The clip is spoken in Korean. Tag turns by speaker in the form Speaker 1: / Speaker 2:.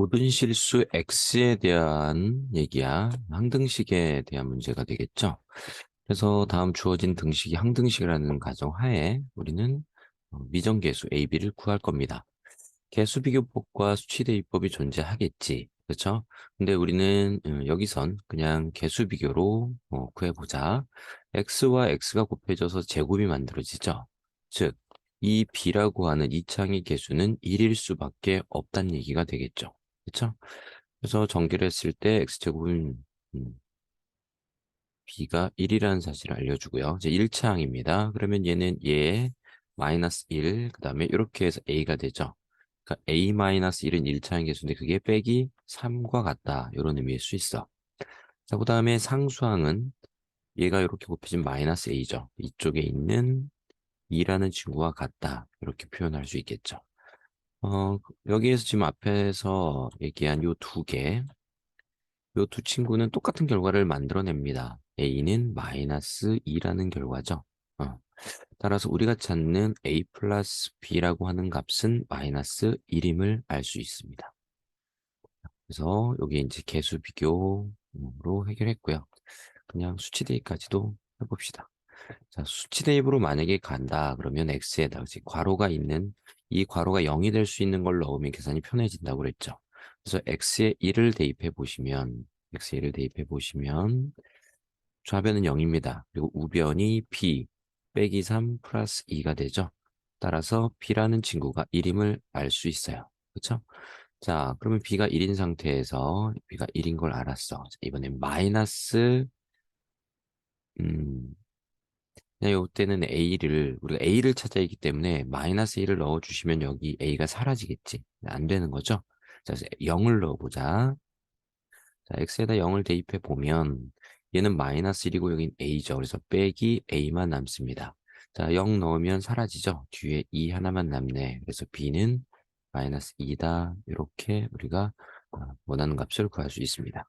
Speaker 1: 모든 실수 x에 대한 얘기야. 항등식에 대한 문제가 되겠죠. 그래서 다음 주어진 등식이 항등식이라는 가정 하에 우리는 어, 미정계수 AB를 구할 겁니다. 개수 비교법과 수치 대입법이 존재하겠지. 그렇죠? 근데 우리는 어, 여기선 그냥 개수 비교로 어, 구해보자. x와 x가 곱해져서 제곱이 만들어지죠. 즉, 이 b라고 하는 이 창의 개수는 1일 수밖에 없다는 얘기가 되겠죠. 그쵸? 그래서 전개를 했을 때 x제곱은 음, b가 1이라는 사실을 알려주고요. 이제 1차항입니다. 그러면 얘는 얘 마이너스 1, 그 다음에 이렇게 해서 a가 되죠. 그러니까 a 마이너스 1은 1차항 개수인데 그게 빼기 3과 같다. 이런 의미일 수 있어. 자, 그 다음에 상수항은 얘가 이렇게 곱해진 마이너스 a죠. 이쪽에 있는 2라는 친구와 같다. 이렇게 표현할 수 있겠죠. 어, 여기에서 지금 앞에서 얘기한 요 두 개, 요 두 친구는 똑같은 결과를 만들어냅니다. a는 마이너스 2라는 결과죠. 어. 따라서 우리가 찾는 a 플러스 b라고 하는 값은 마이너스 1임을 알 수 있습니다. 그래서 여기 이제 개수 비교로 해결했고요. 그냥 수치 대입까지도 해봅시다. 자, 수치 대입으로 만약에 간다 그러면 x에다 가 괄호가 있는 이 괄호가 0이 될 수 있는 걸 넣으면 계산이 편해진다고 그랬죠. 그래서 x에 1을 대입해 보시면 x에 1을 대입해 보시면 좌변은 0입니다. 그리고 우변이 b 빼기 3 플러스 2가 되죠. 따라서 b라는 친구가 1임을 알 수 있어요. 그렇죠? 자, 그러면 b가 1인 상태에서 b가 1인 걸 알았어. 자, 이번엔 마이너스 음, 이때는 a를 우리가 a를 찾아야 하기 때문에 마이너스 1을 넣어주시면 여기 a가 사라지겠지. 안 되는 거죠. 자, 0을 넣어보자. 자, x에다 0을 대입해 보면 얘는 마이너스 1이고 여긴 a죠. 그래서 빼기 a만 남습니다. 자, 0 넣으면 사라지죠. 뒤에 2 하나만 남네. 그래서 b는 마이너스 2다. 이렇게 우리가 어, 원하는 값을 구할 수 있습니다.